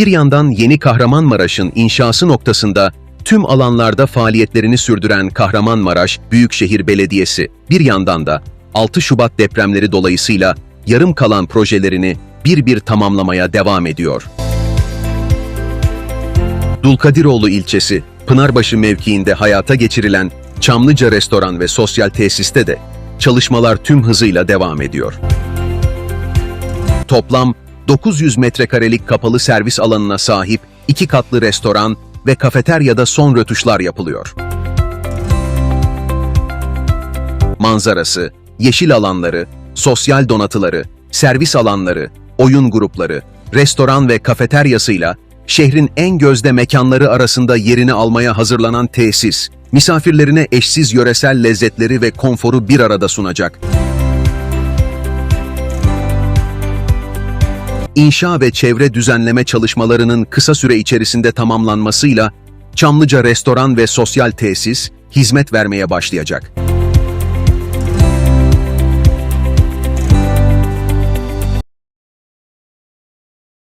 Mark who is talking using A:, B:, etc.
A: Bir yandan yeni Kahramanmaraş'ın inşası noktasında tüm alanlarda faaliyetlerini sürdüren Kahramanmaraş Büyükşehir Belediyesi, bir yandan da 6 Şubat depremleri dolayısıyla yarım kalan projelerini bir bir tamamlamaya devam ediyor. Dulkadiroğlu ilçesi, Pınarbaşı mevkiinde hayata geçirilen Çamlıca Restoran ve Sosyal Tesiste de çalışmalar tüm hızıyla devam ediyor. Toplam 900 metrekarelik kapalı servis alanına sahip iki katlı restoran ve kafeteryada son rötuşlar yapılıyor. Manzarası, yeşil alanları, sosyal donatıları, servis alanları, oyun grupları, restoran ve kafeteryasıyla şehrin en gözde mekanları arasında yerini almaya hazırlanan tesis, misafirlerine eşsiz yöresel lezzetleri ve konforu bir arada sunacak. İnşa ve çevre düzenleme çalışmalarının kısa süre içerisinde tamamlanmasıyla Çamlıca Restoran ve Sosyal Tesis hizmet vermeye başlayacak.